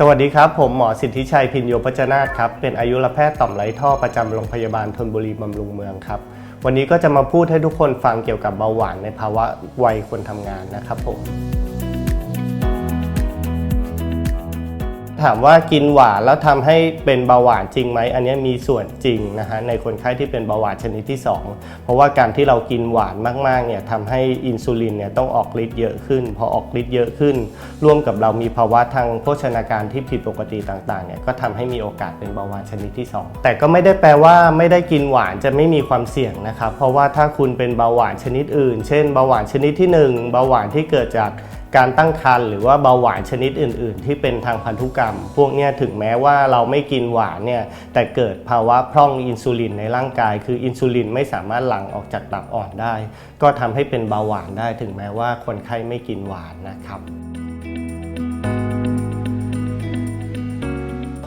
สวัสดีครับ ผมหมอสิทธิชัยพินโยพัชนาทครับเป็นอายุรแพทย์ต่อมไรท่อประจำโรงพยาบาลธนบุรีบำรุงเมืองครับ วันนี้ก็จะมาพูดให้ทุกคนฟังเกี่ยวกับเบาหวานในภาวะวัยคนทำงานนะครับผม ถามว่ากินหวานแล้วทำให้เป็นเบาหวานจริงไหมอันนี้มีส่วนจริงนะฮะในคนไข้ที่เป็นเบาหวานชนิดที่ 2 เพราะว่าการที่เรากินหวานมากๆเนี่ยทำให้อินซูลินเนี่ยต้องออกฤทธิ์เยอะขึ้น พอออกฤทธิ์เยอะขึ้น ร่วมกับเรามีภาวะทางโภชนาการที่ผิดปกติต่างๆเนี่ยก็ทำให้มีโอกาสเป็นเบาหวานชนิดที่ 2 แต่ก็ไม่ได้แปลว่าไม่ได้กินหวานจะไม่มีความเสี่ยงนะครับเพราะว่าถ้าคุณเป็นเบาหวานชนิดอื่น เช่นเบาหวานชนิดที่ 1 เบาหวานที่เกิดจาก การตั้งครรภ์หรือว่าเบาหวานชนิดอื่น ๆ ที่เป็นทางพันธุกรรม พวกนี้ถึงแม้ว่าเราไม่กินหวานเนี่ยแต่เกิดภาวะพร่องอินซูลินในร่างกาย คืออินซูลินไม่สามารถหลั่งออกจากตับอ่อนได้ ก็ทำให้เป็นเบาหวานได้ถึงแม้ว่าคนไข้ไม่กินหวานนะครับ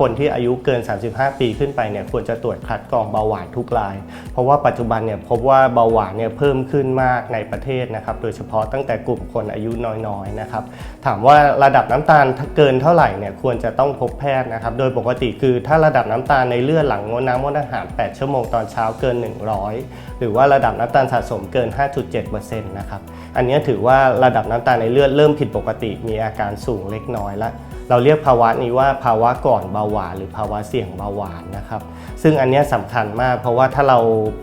คนที่อายุเกิน 35 ปีขึ้นไปเนี่ยควรจะตรวจคัดกรองเบาหวานทุกราย เพราะว่าปัจจุบันเนี่ยพบว่าเบาหวานเนี่ยเพิ่มขึ้นมากในประเทศนะครับโดยเฉพาะตั้งแต่กลุ่มคนอายุน้อยๆนะครับถามว่าระดับน้ำตาลเกินเท่าไหร่เนี่ยควรจะต้องพบแพทย์นะครับโดยปกติคือถ้าระดับน้ำตาลในเลือดหลังงดน้ำงดอาหาร 8 ชั่วโมงตอนเช้าเกิน 100 หรือว่าระดับน้ำตาลสะสมเกิน 5.7%นะครับอันนี้ถือว่าระดับน้ำตาลในเลือดเริ่มผิดปกติมีอาการสูงเล็กน้อยแล้ว เราเรียกภาวะนี้ว่าภาวะก่อนเบาหวาน หรือภาวะเสี่ยงเบาหวานนะครับ ซึ่งอันนี้สำคัญมาก เพราะว่าถ้าเรา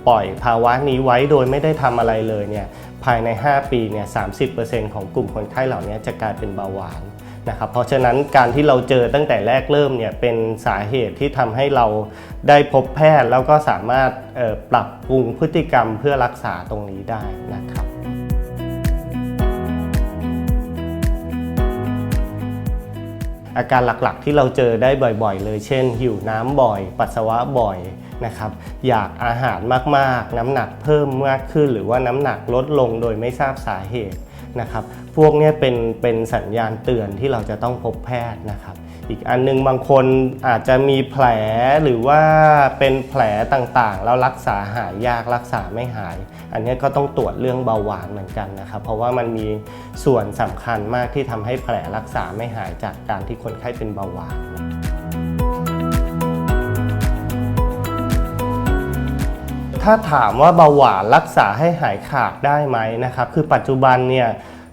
ปล่อยภาวะนี้ไว้โดยไม่ได้ทำอะไรเลยเนี่ยภายใน 5 ปีเนี่ย30%ของกลุ่มคนไข้เหล่านี้จะกลายเป็นเบาหวานนะครับเพราะฉะนั้นการที่เราเจอตั้งแต่แรกเริ่มเนี่ยเป็นสาเหตุที่ทำให้เราได้พบแพทย์แล้วก็สามารถปรับปรุงพฤติกรรมเพื่อรักษาตรงนี้ได้นะครับ อาการหลักๆ ที่เราเจอได้บ่อยๆ เลย เช่น หิวน้ำบ่อย ปัสสาวะบ่อยนะครับอยากอาหารมากๆ น้ำหนักเพิ่มมากขึ้น หรือว่าน้ำหนักลดลงโดยไม่ทราบสาเหตุนะครับ พวกนี้เป็นเป็นสัญญาณเตือนที่เราจะต้องพบแพทย์นะครับ อีกอันนึงบางคนอาจจะมีแผลหรือว่าเป็นแผลต่างๆ แล้วรักษาหายยากรักษาไม่หาย อันนี้ก็ต้องตรวจเรื่องเบาหวานเหมือนกันนะครับ เพราะว่ามันมีส่วนสำคัญมากที่ทำให้แผลรักษาไม่หายจากการที่คนไข้เป็นเบาหวานถ้าถามว่าเบาหวานรักษาให้หายขาดได้ไหมนะครับ คือปัจจุบันเนี่ย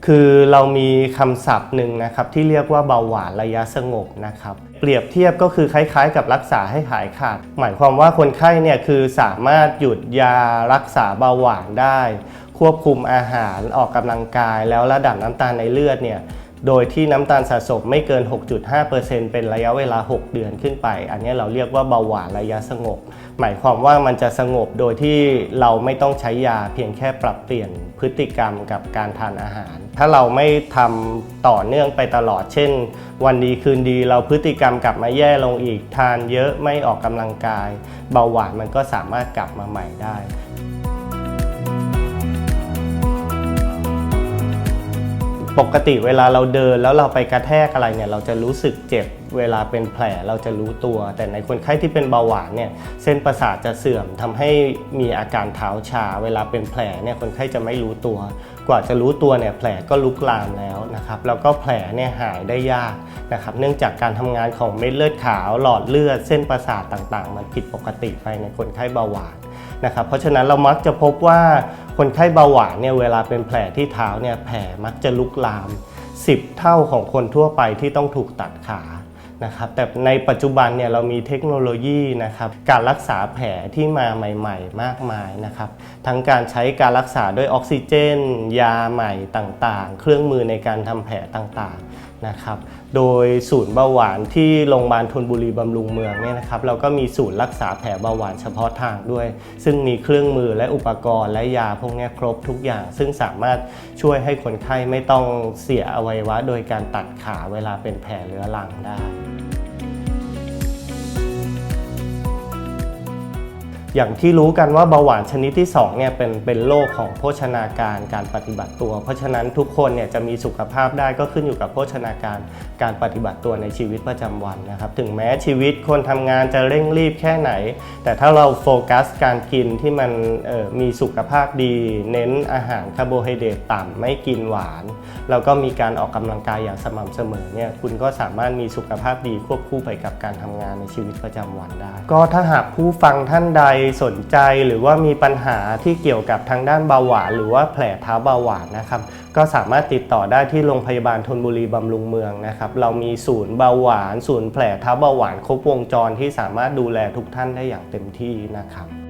คือเรามีคำศัพท์หนึ่งนะครับที่เรียกว่าเบาหวานระยะสงบนะครับเปรียบเทียบก็คือคล้ายๆ กับรักษาให้หายขาด หมายความว่าคนไข้เนี่ยคือสามารถหยุดยารักษาเบาหวานได้ ควบคุมอาหารออกกำลังกาย แล้วระดับน้ำตาลในเลือดเนี่ย โดยที่น้ำตาลสะสมไม่เกิน 6.5%เป็นระยะเวลา 6 เดือนขึ้นไป อันนี้เราเรียกว่าเบาหวานระยะสงบ หมายความว่ามันจะสงบโดยที่เราไม่ต้องใช้ยาเพียงแค่ปรับเปลี่ยนพฤติกรรมกับการทานอาหาร ถ้าเราไม่ทำต่อเนื่องไปตลอด เช่น วันดีคืนดีเราพฤติกรรมกลับมาแย่ลงอีก ทานเยอะไม่ออกกำลังกาย เบาหวานมันก็สามารถกลับมาใหม่ได้ ปกติเวลาเราเดินแล้วเราไปกระแทกอะไรเนี่ยเราจะรู้สึกเจ็บเวลาเป็นแผลเราจะรู้ตัว แต่ในคนไข้ที่เป็นเบาหวานเนี่ยเส้นประสาทจะเสื่อมทำให้มีอาการเท้าชา เวลาเป็นแผลเนี่ยคนไข้จะไม่รู้ตัว กว่าจะรู้ตัวเนี่ยแผลก็ลุกลามแล้วนะครับแล้วก็แผลเนี่ยหายได้ยากนะครับเนื่องจากการทำงานของเม็ดเลือดขาวหลอดเลือดเส้นประสาทต่างๆ มันผิดปกติไปในคนไข้เบาหวาน นะครับเพราะฉะนั้นเรามักจะพบว่าคนไข้เบาหวานเนี่ยเวลาเป็นแผลที่เท้าเนี่ยแผลมักจะลุกลาม 10 เท่าของคนทั่วไปที่ต้องถูกตัดขานะครับแต่ในปัจจุบันเนี่ยเรามีเทคโนโลยีนะครับการรักษาแผลที่มาใหม่ๆ มากมายนะครับทั้งการใช้การรักษาด้วยออกซิเจน ยาใหม่ต่างๆ เครื่องมือในการทำแผลต่างๆ นะครับโดยศูนย์เบาหวานที่โรงพยาบาลทนบุรีบำรุงเมืองเนี่ยนะครับเราก็มีศูนย์รักษาแผลเบาหวานเฉพาะทางด้วย ซึ่งมีเครื่องมือและอุปกรณ์และยาพวกนี้ครบทุกอย่าง ซึ่งสามารถช่วยให้คนไข้ไม่ต้องเสียอวัยวะ โดยการตัดขาเวลาเป็นแผลเรื้อรังได้ อย่างที่รู้กันว่าเบาหวานชนิดที่2เนี่ยเป็นเป็นโรคของโภชนาการการปฏิบัติตัว เพราะฉะนั้นทุกคนเนี่ยจะมีสุขภาพได้ก็ขึ้นอยู่กับโภชนาการการปฏิบัติตัวในชีวิตประจำวันนะครับ ถึงแม้ชีวิตคนทำงานจะเร่งรีบแค่ไหน แต่ถ้าเราโฟกัสการกินที่มันออมีสุขภาพดี เน้นอาหารคาร์โบไฮเดรตต่ำไม่กินหวาน แล้วก็มีการออกกำลังกายอย่างสม่ำเสมอเนี่ยคุณก็สามารถมีสุขภาพดีควบคู่ไปกับการทำงานในชีวิตประจำวันได้ ก็ถ้าหากผู้ฟังท่านใดสนใจหรือว่ามีปัญหาที่เกี่ยวกับทางด้านเบาหวาน หรือว่าแผลเท้าเบาหวานนะครับ ก็สามารถติดต่อได้ที่โรงพยาบาลธนบุรีบำรุงเมืองนะครับ เรามีศูนย์เบาหวาน ศูนย์แผลเท้าเบาหวาน ครบวงจรที่สามารถดูแลทุกท่านได้อย่างเต็มที่นะครับ